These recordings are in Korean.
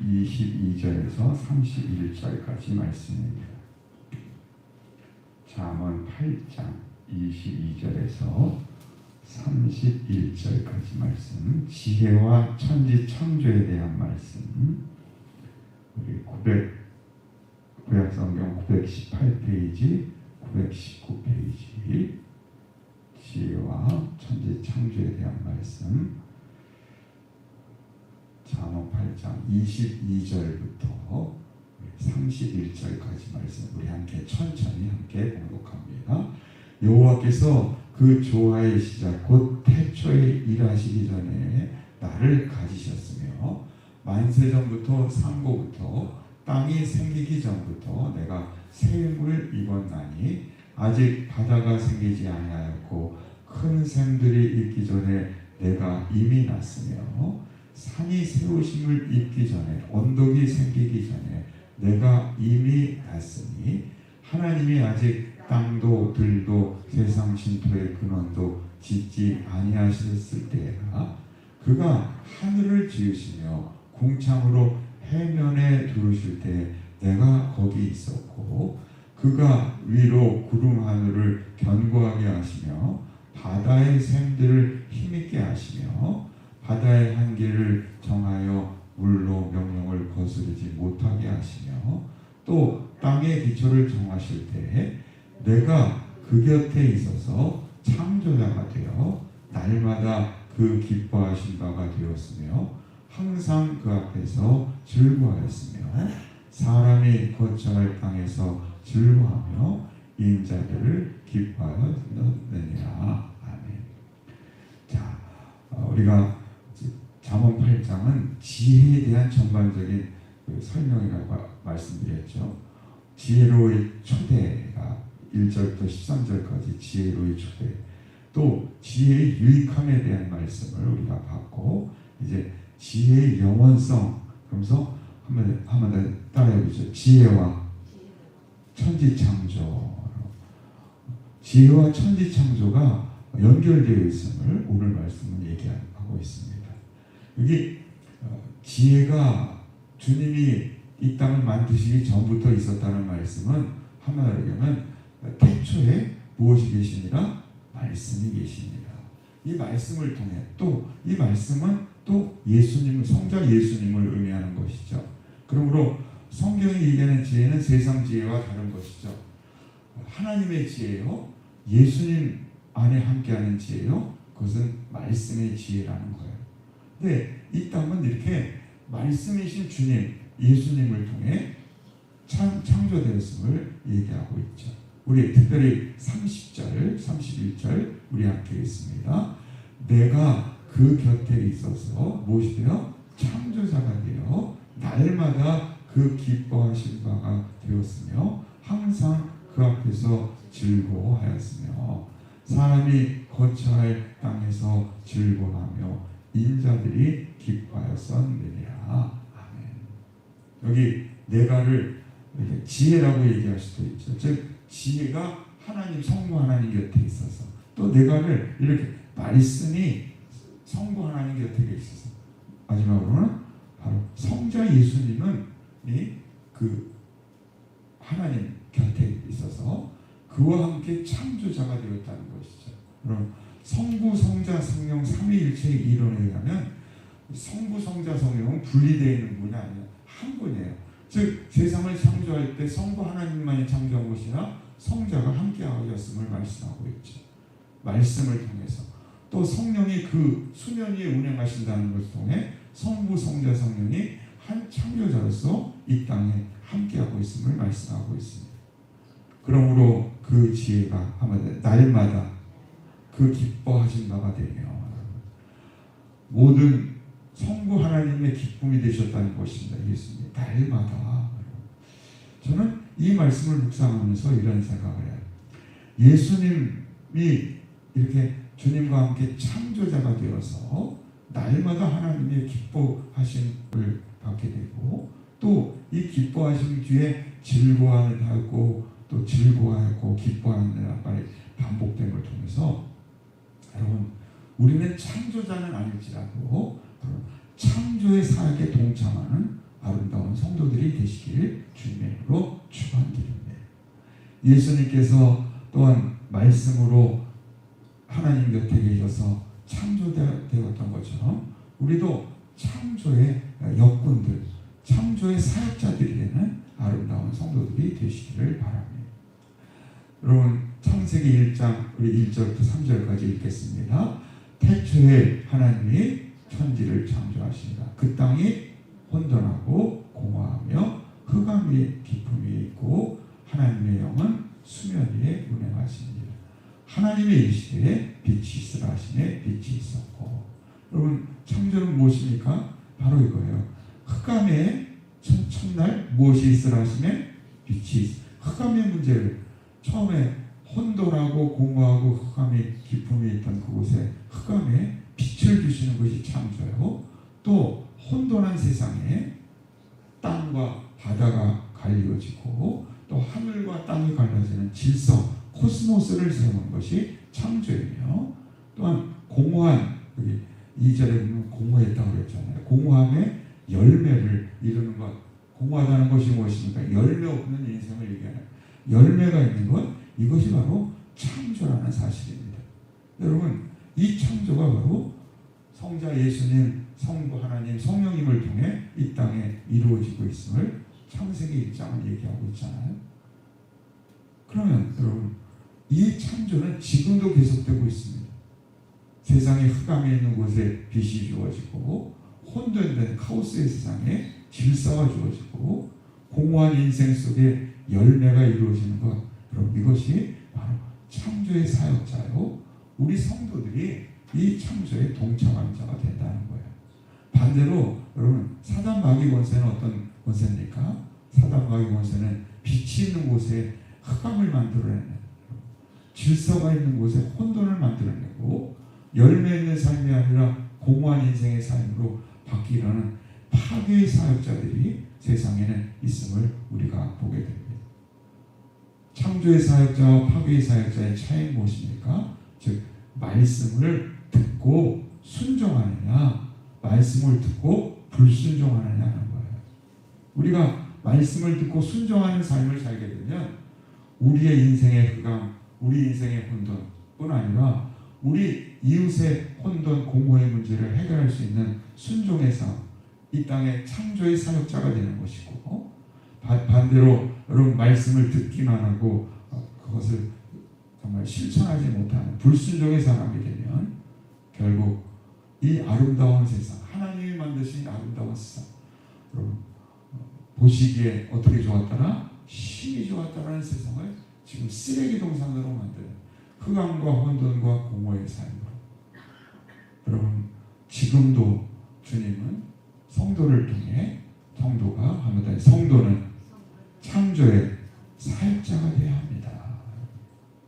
22절에서 31절까지 말씀입니다. 잠언 8장 22절에서 31절까지 말씀, 지혜와 천지 창조에 대한 말씀, 우리 900 구약 성경 918페이지, 919페이지, 지혜와 천지 창조에 대한 말씀, 잠언 8장 22절부터 31절까지 말씀 우리 함께 천천히 함께 공독합니다. 여호와께서 그 조화의 시작 곧 태초에 일하시기 전에 나를 가지셨으며 만세 전부터 상고부터 땅이 생기기 전부터 내가 샘을 입었나니 아직 바다가 생기지 아니하였고 큰 샘들이 있기 전에 내가 이미 났으며 산이 세우심을 입기 전에 언덕이 생기기 전에 내가 이미 났으니 하나님이 아직 땅도 들도 세상 신토의 근원도 짓지 아니하셨을 때에나 그가 하늘을 지으시며 궁창으로 해면에 두르실 때 내가 거기 있었고 그가 위로 구름 하늘을 견고하게 하시며 바다의 샘들을 힘있게 하시며 바다의 한계를 정하여 물로 명령을 거스르지 못하게 하시며 또 땅의 기초를 정하실 때 내가 그 곁에 있어서 창조자가 되어 날마다 그 기뻐하신 바가 되었으며 항상 그 앞에서 즐거워했으며 사람이 거처할 땅에서 즐거워하며 인자들을 기뻐하였느니라 아멘. 자, 어, 우리가 잠언 8장은 지혜에 대한 전반적인 그 설명이라고 말씀드렸죠. 지혜로의 초대가 1절부터 13절까지 지혜로의 초대. 또 지혜의 유익함에 대한 말씀을 우리가 받고 이제 지혜의 영원성 그러면서 한번 한번 따라해 보죠. 지혜와 천지 창조. 지혜와 천지 창조가 연결되어 있음을 오늘 말씀은 얘기하고 있습니다. 여기 어, 지혜가 주님이 이 땅을 만드시기 전부터 있었다는 말씀은 한마디로 얘기하면 태초에 무엇이 계시니라 말씀이 계십니다. 이 말씀을 통해 또 이 말씀은 또 예수님을 성자 예수님을 의미하는 것이죠. 그러므로 성경이 얘기하는 지혜는 세상 지혜와 다른 것이죠. 하나님의 지혜요, 예수님 안에 함께하는 지혜요, 그것은 말씀의 지혜라는 거예요. 근데 이 땅은 이렇게 말씀이신 주님, 예수님을 통해 창, 창조되었음을 얘기하고 있죠. 우리 특별히 30절, 31절 우리 함께 있습니다. 내가 그 곁에 있어서 무엇이 되어 창조자가 되어 날마다 그 기뻐하신 바가 되었으며 항상 그 앞에서 즐거워하였으며 사람이 거처할 땅에서 즐거워하며 인자들이 기뻐하였었느니라. 아멘. 여기 내가를 지혜라고 얘기할 수도 있죠. 즉 지혜가 하나님 성부 하나님 곁에 있어서 또 내가를 이렇게 말씀이 성부 하나님 곁에 있어서 마지막으로는 바로 성자 예수님은 그 하나님 곁에 있어서 그와 함께 창조자가 되었다는 것이죠. 그럼 성부, 성자, 성령 삼위일체의 이론에 의하면 성부, 성자, 성령은 분리되어 있는 분이 아니라 한 분이에요. 즉 세상을 창조할 때 성부 하나님만이 창조한 것이나 성자가 함께하였음을 말씀하고 있죠. 말씀을 통해서 또 성령이 그 수면 위에 운행하신다는 것을 통해 성부 성자 성령이 한 창조자로서 이 땅에 함께하고 있음을 말씀하고 있습니다. 그러므로 그 지혜가 한마디로 날마다 그 기뻐하신 바가 되며 모든 성부 하나님의 기쁨이 되셨다는 것입니다. 예수님 날마다 저는 이 말씀을 묵상하면서 이런 생각을 해요. 예수님이 이렇게 주님과 함께 창조자가 되어서 날마다 하나님의 기뻐하심을 받게 되고 또 이 기뻐하심 뒤에 즐거워하고 또 즐거워하고 기뻐하는 말이 반복된 걸 통해서 여러분 우리는 창조자는 아닐지라도 창조의 사역에 동참하는 아름다운 성도들이 되시길 주님의 이름으로 축원드립니다. 예수님께서 또한 말씀으로 하나님 곁에 계셔서 창조되었던 것처럼 우리도 창조의 역군들, 창조의 사역자들이 되는 아름다운 성도들이 되시기를 바랍니다. 여러분 창세기 1장 우리 1절부터 3절까지 읽겠습니다. 태초에 하나님이 천지를 창조하시니라. 그 땅이 혼돈하고 공허하며 흑암이 깊음이 있고 하나님의 영은 수면 위에 운행하시니라. 하나님의 이르시되 빛이 있으라 하시네 빛이 있었고 여러분 창조는 무엇입니까? 바로 이거예요. 흑암에 첫, 첫날 무엇이 있으라 하시네 빛이 있 흑암의 문제를 처음에 혼돈하고 공허하고 흑암이 깊음이 있던 그곳에 흑암에 빛을 주시는 것이 창조요. 또 혼돈한 세상에 땅과 바다가 갈리어지고 또 하늘과 땅이 갈라지는 질서 코스모스를 세우는 것이 창조이며 또한 공허한 여기 2절에 보면 공허했다고 그랬잖아요. 공허함의 열매를 이루는 것. 공허하다는 것이 무엇입니까? 열매 없는 인생을 얘기하는 열매가 있는 것 이것이 바로 창조라는 사실입니다. 여러분 이 창조가 바로 성자 예수님, 성부 하나님, 성령님을 통해 이 땅에 이루어지고 있음을 창세기 1장은 얘기하고 있잖아요. 그러면 여러분 이 창조는 지금도 계속되고 있습니다. 세상의 흑암에 있는 곳에 빛이 주어지고 혼돈된 카오스의 세상에 질서가 주어지고 공허한 인생 속에 열매가 이루어지는 것 이것이 바로 창조의 사역자요 우리 성도들이 이 창조에 동참하는 자가 된다는 거예요. 반대로 여러분 사단 마귀 권세는 어떤 권세입니까? 사단 마귀 권세는 빛이 있는 곳에 흑암을 만들어내는 질서가 있는 곳에 혼돈을 만들어내고 열매 있는 삶이 아니라 공허한 인생의 삶으로 바뀌려는 파괴의 사역자들이 세상에는 있음을 우리가 보게 됩니다. 창조의 사역자와 파괴의 사역자의 차이는 무엇입니까? 즉 말씀을 듣고 순종하느냐, 말씀을 듣고 불순종하느냐는 거예요. 우리가 말씀을 듣고 순종하는 삶을 살게 되면 우리의 인생의 흑암, 우리 인생의 혼돈뿐 아니라 우리 이웃의 혼돈, 공허의 문제를 해결할 수 있는 순종의 삶, 이 땅의 창조의 사역자가 되는 것이고 반대로 여러분 말씀을 듣기만 하고 어, 그것을 정말 실천하지 못하는 불순종의 사람이 되면 결국 이 아름다운 세상 하나님이 만드신 아름다운 세상 여러분 어, 보시기에 어떻게 좋았더라 심히 좋았다라는 세상을 지금 쓰레기 동산으로 만드는 흑암과 혼돈과 공허의 삶으로 여러분 지금도 주님은 성도를 통해 성도가 합니다. 성도는 창조의 사역자가 되어야 합니다.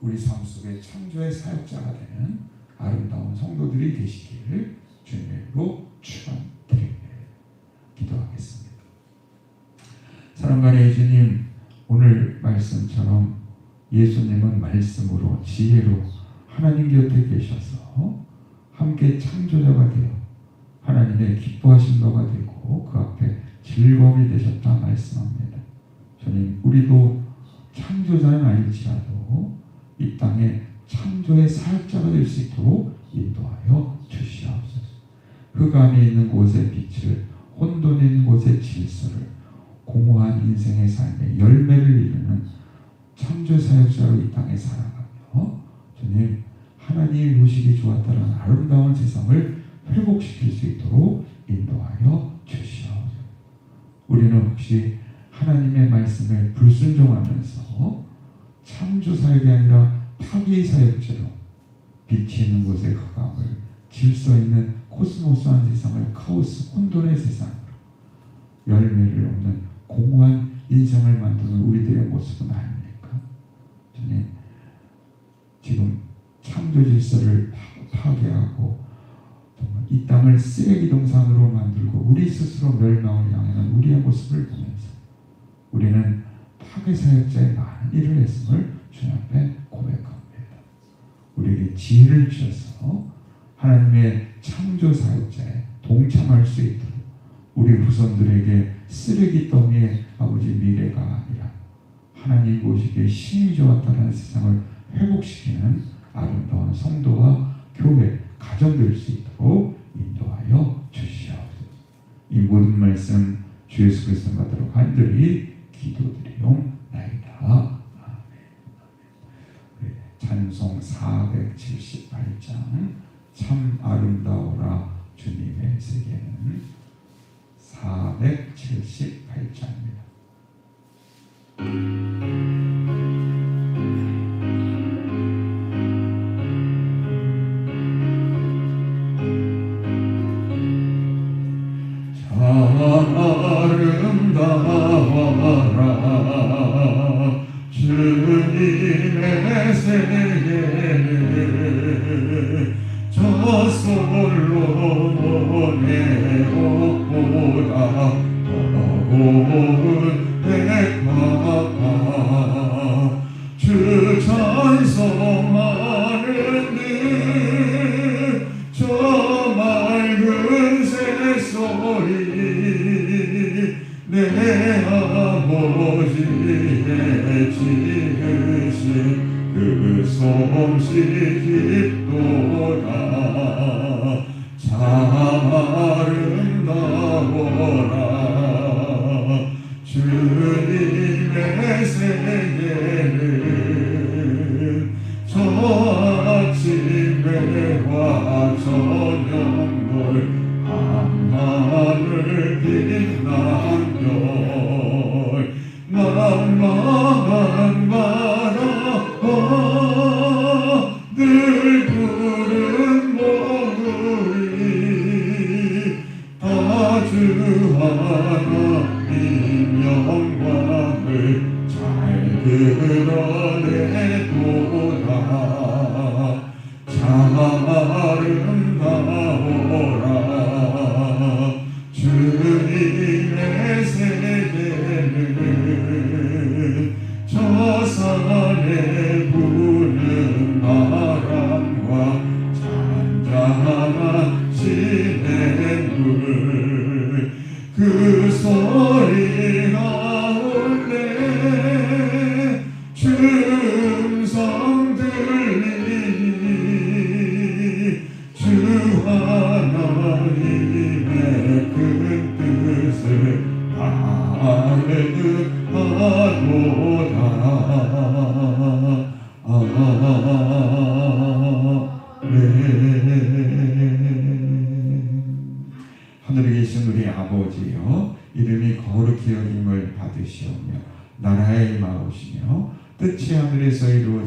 우리 삶 속에 창조의 사역자가 되는 아름다운 성도들이 되시기를 주님으로 축원드립니다. 기도하겠습니다. 사랑하는 주님, 오늘 말씀처럼 예수님은 말씀으로 지혜로 하나님 곁에 계셔서 함께 창조자가 되어 하나님의 기뻐하신 바가 되고 그 앞에 즐거움이 되셨다 말씀합니다. 주님, 우리도 창조자는 아닐지라도 이 땅에 창조의 사역자가 될 수 있도록 인도하여 주시옵소서. 흑암이 있는 곳의 빛을, 혼돈이 있는 곳의 질서를, 공허한 인생의 삶에 열매를 이루는 창조 사역자로 이 땅에 살아가며 주님 하나님이 보시기 좋았다는 아름다운 세상을 회복시킬 수 있도록 인도하여 주시옵소서. 우리는 혹시 하나님의 말씀에 불순종하면서 창조 사역이 아니라 파괴 사역자로 빛이 있는 곳에 흑암을 질서 있는 코스모스한 세상을 카오스 혼돈의 세상으로 열매를 없는 공허한 인생을 만드는 우리들의 모습은 아닙니까? 주님 지금 창조 질서를 파- 파괴하고 이 땅을 쓰레기 동산으로 만들고 우리 스스로 멸망을 향하는 우리의 모습을 보면서 우리는 파괴 사역자의 많은 일을 했음을 주님 앞에 고백합니다. 우리에게 지혜를 주셔서 하나님의 창조 사역자에 동참할 수 있도록 우리 후손들에게 쓰레기 더미의 아버지 미래가 아니라 하나님 보시기에 신이 좋았다는 세상을 회복시키는 아름다운 성도와 교회, 가정 될 수 있도록 인도하여 주시옵소서. 이 모든 말씀 주 예수 그리스도 받도록 간절히 기도드리옵나이다. 우리 찬송 478장. 참 아름다워라 주님의 세계는. 478장입니다. 고운 백화가 주 찬송하는 듯저 맑은 새소리 내 아버지의 지으신 그 솜씨 주님의 세계는 저 아침에 와 드러내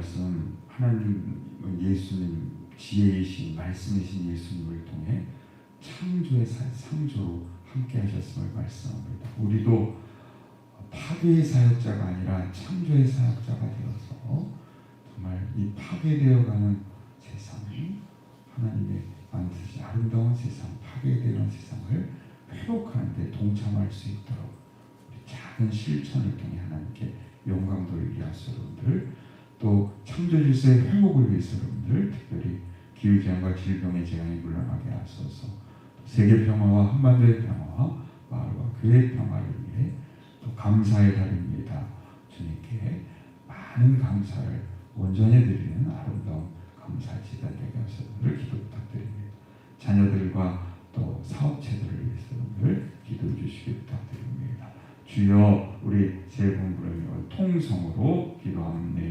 말씀 하나님 예수님 지혜이신 말씀이신 예수님을 통해 창조의 사- 창조로 함께 하셨음을 말씀합니다. 우리도 파괴의 사역자가 아니라 창조의 사역자가 되어서 정말 이 파괴되어가는 세상을 하나님의 만드신 아름다운 세상, 파괴되는 세상을 회복하는 데 동참할 수 있도록 작은 실천을 통해 하나님께 영광 돌리게 하소서 여러분들 또 창조 질서의 회복을 위해서 여러분들 특별히 기후 재앙과 질병의 재앙이 물러나게 하소서 세계 평화와 한반도의 평화와 마을과 교회의 평화를 위해 또 감사의 달입니다. 주님께 많은 감사를 온전히 드리는 아름다운 감사 지단 되게 하소서를 기도 부탁드립니다. 자녀들과 또 사업체들을 위해서 여러분들 기도해 주시기 부탁드립니다. 주여 우리 세 분부를 통성으로 기도합니다.